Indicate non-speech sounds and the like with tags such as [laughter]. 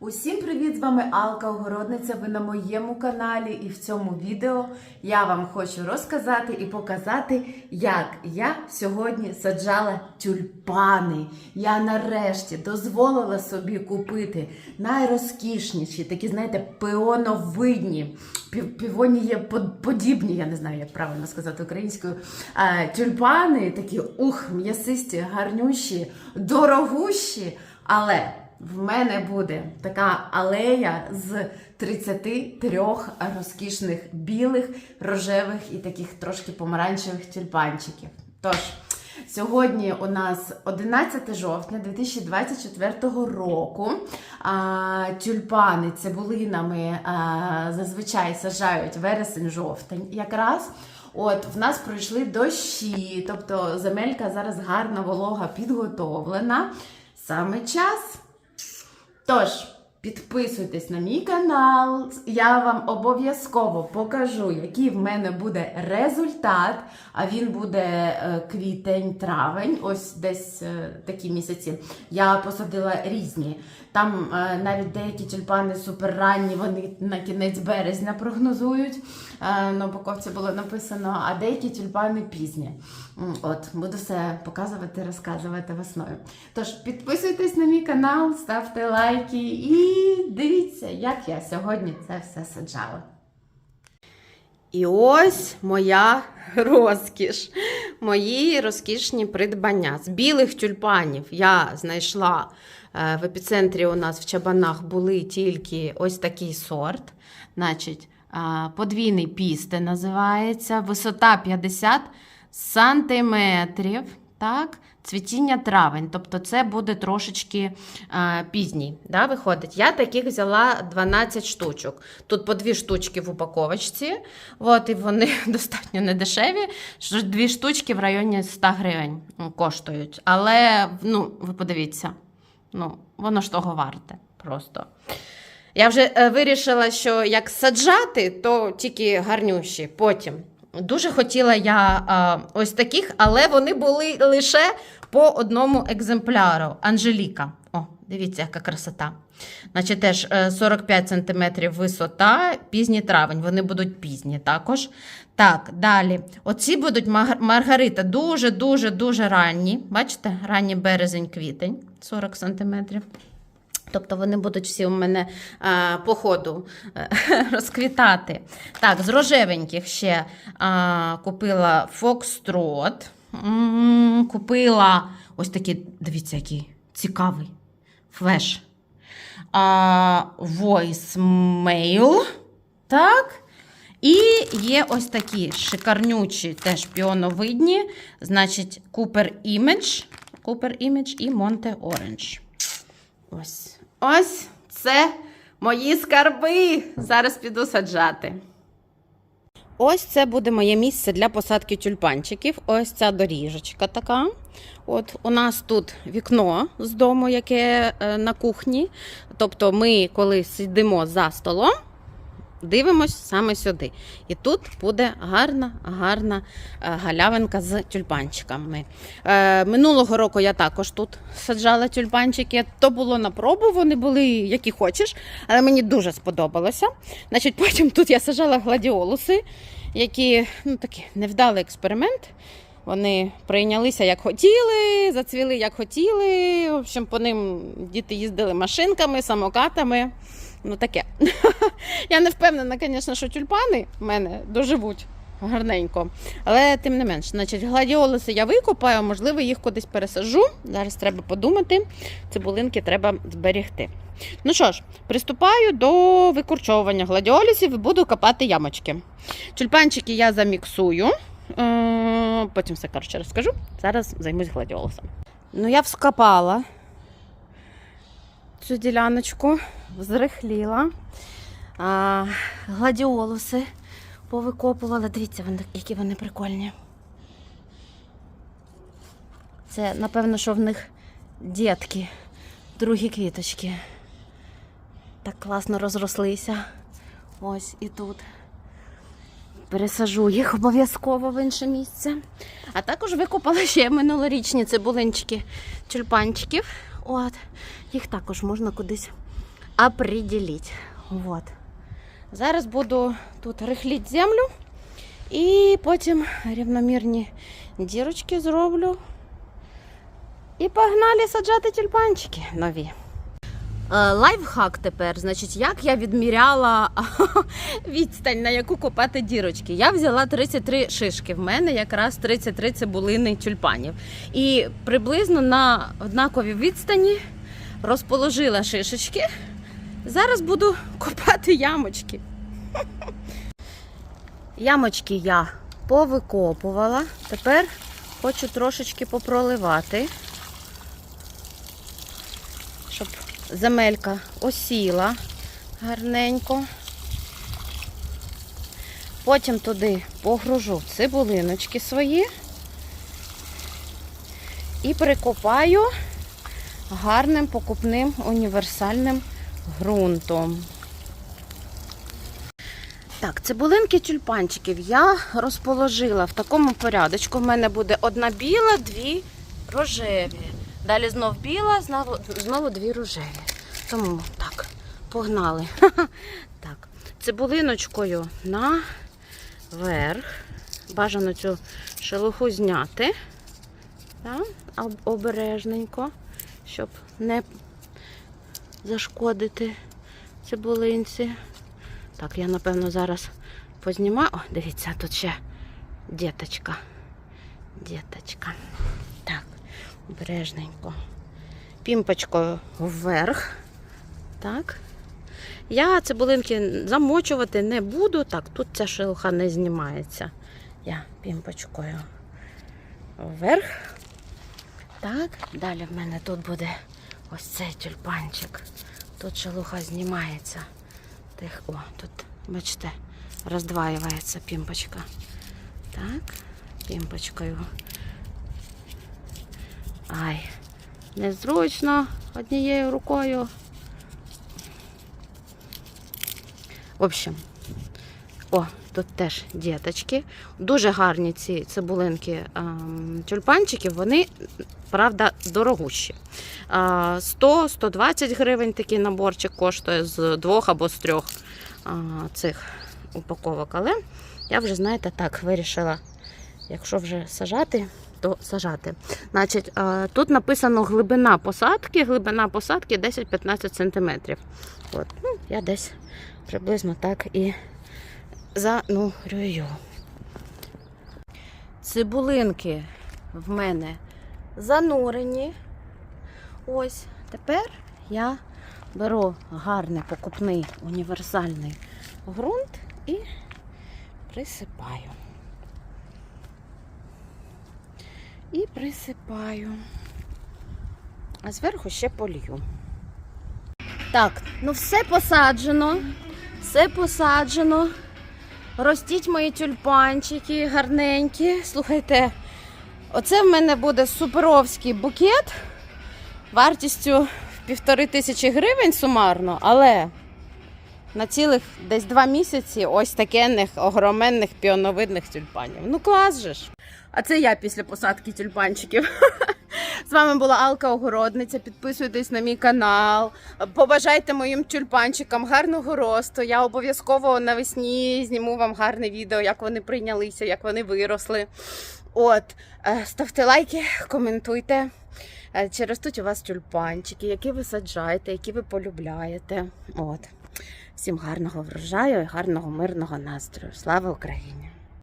Усім привіт! З вами Алка Огородниця. Ви на моєму каналі, і в цьому відео я вам хочу розказати і показати, як я сьогодні саджала тюльпани. Я нарешті дозволила собі купити найрозкішніші, такі, знаєте, піоновидні, пів- півоніє подібні, я не знаю, як правильно сказати українською. Тюльпани такі ух, м'ясисті, гарнющі, дорогущі, але. В мене буде така алея з 33 розкішних білих, рожевих і таких трошки помаранчевих тюльпанчиків. Тож, сьогодні у нас 11 жовтня 2024 року. А, тюльпани цибулинами а, зазвичай саджають вересень-жовтень якраз. От в нас пройшли дощі, тобто земелька зараз гарна волога підготовлена. Саме час. Тож, підписуйтесь на мій канал. Я вам обов'язково покажу, який в мене буде результат. А він буде е, квітень-травень, ось десь е, такі місяці. Я посадила різні. Там е, навіть деякі тюльпани суперранні, вони на кінець березня прогнозують. Е, На упаковці було написано, а деякі тюльпани пізні. От, буду все показувати, розказувати весною. Тож підписуйтесь на мій канал, ставте лайки і дивіться, як я сьогодні це все саджала. І ось моя розкіш. Мої розкішні придбання. З білих тюльпанів я знайшла е, в епіцентрі у нас в чабанах були тільки ось такий сорт. Значить, подвійний пісте називається, висота 50 сантиметрів. Так? Цвітіння травень, тобто це буде трошечки е, пізній. Да, виходить. Я таких взяла 12 штучок. Тут по дві штучки в упаковочці, от, і вони [laughs] достатньо недешеві. Дві штучки в районі 100 гривень коштують. Але ну, ви подивіться, ну, воно ж того варте просто. Я вже е, вирішила, що як саджати, то тільки гарнющі. Потім. Дуже хотіла я а, ось таких, але вони були лише по одному екземпляру. Анжеліка. О, дивіться, яка красота. Значить, теж е, 45 см висота, пізній травень. Вони будуть пізні також. Так, далі. Оці будуть мар- маргарита дуже-дуже дуже ранні. Бачите, ранній березень-квітень, 40 см. Тобто вони будуть всі у мене а, по ходу е, [laughs] розквітати. Так, з рожевеньких ще а, купила Фокстрот. Купила ось такий, дивіться, який цікавий флеш. А, Voicemail. Так. І є ось такі шикарнючі, теж піоновидні. Значить, Cooper Image, Cooper Image і Monte Orange. Ось. Ось це мої скарби. Зараз піду саджати. Ось це буде моє місце для посадки тюльпанчиків. Ось ця доріжечка така. От у нас тут вікно з дому, яке е, на кухні. Тобто, ми, коли сидимо за столом, дивимось саме сюди. І тут буде гарна, гарна е, галявинка з тюльпанчиками. Е, минулого року я також тут саджала тюльпанчики. То було на пробу, вони були які хочеш, але мені дуже сподобалося. Значить, потім тут я саджала гладіолуси, які ну, такий невдалий експеримент. Вони прийнялися як хотіли, зацвіли як хотіли. В общем, по ним діти їздили машинками, самокатами. Ну таке. [laughs] Я не впевнена, звісно, що тюльпани в мене доживуть гарненько. Але тим не менш, значить, гладіолуси я викопаю, можливо, їх кудись пересажу. Зараз треба подумати. Цибулинки треба зберегти. Ну що ж, приступаю до викорчовування гладіолусів і буду копати ямочки. Тюльпанчики я заміксую. Е, Потім все коротше розкажу. Зараз займусь гладіолусом. Ну, я вскопала цю діляночку, взрихліла. А, гладіолуси повикопувала. Дивіться, які вони прикольні. Це, напевно, що в них дітки, другі квіточки. Так класно розрослися. Ось і тут. Пересажу їх обов'язково в інше місце. А також викопала ще минулорічні цибулинчики тюльпанчиків. От, їх також можна кудись определити. Вот. Зараз буду тут рихліть землю і потім рівномірні дірочки зроблю. І погнали саджати тюльпанчики нові. Е, Лайфхак тепер, значить, як я відміряла [laughs] відстань, на яку копати дірочки. Я взяла 33 шишки. В мене якраз 33 цибулини тюльпанів. І приблизно на однаковій відстані розположила шишечки. Зараз буду копати ямочки. Ямочки я повикопувала. Тепер хочу трошечки попроливати, щоб земелька осіла гарненько. Потім туди погружу цибулиночки свої і прикопаю гарним покупним універсальним ґрунтом. Так, цибулинки тюльпанчиків я розположила в такому порядочку. В мене буде одна біла, дві рожеві. Далі знов біла, знову, знову дві рожеві. Тому так, погнали. [laughs] Так, цибулиночкою наверх. Бажано цю шелуху зняти. Так, обережненько, щоб не зашкодити цибулинці. Так, я напевно зараз познімаю. О, дивіться, тут ще діточка. Діточка. Так, обережненько. Пімпочкою вверх. Так. Я цибулинки замочувати не буду. Так, тут ця шелуха не знімається. Я пімпочкою вверх. Так, далі в мене тут буде ось цей тюльпанчик. Тут шелуха знімається. Тих, о, тут, бачите, роздваюється пімпочка. Так, пімпочкою. Ай, незручно однією рукою. В общем, о, тут теж діточки. Дуже гарні ці цибулинки ем, тюльпанчиків, вони, правда, дорогущі. 100-120 гривень такий наборчик коштує з двох або з трьох цих упаковок. Але я вже, знаєте, так вирішила, якщо вже сажати, то сажати. Значить, тут написано глибина посадки. Глибина посадки 10-15 см. От, ну, я десь приблизно так і занурюю. Цибулинки в мене занурені. Ось тепер я беру гарний покупний універсальний ґрунт і присипаю. І присипаю. А зверху ще полью. Так, ну все посаджено. Все посаджено. Ростіть мої тюльпанчики гарненькі. Слухайте, оце в мене буде суперовський букет вартістю півтори тисячі гривень сумарно, але на цілих десь два місяці ось такенних огроменних піоновидних тюльпанів. Ну клас же ж. А це я після посадки тюльпанчиків. [laughs] З вами була Алка Огородниця. Підписуйтесь на мій канал. Побажайте моїм тюльпанчикам гарного росту. Я обов'язково навесні зніму вам гарне відео, як вони прийнялися, як вони виросли. От, е, ставте лайки, коментуйте. Е, Чи ростуть у вас тюльпанчики, які ви саджаєте, які ви полюбляєте. От. Всім гарного врожаю і гарного мирного настрою. Слава Україні!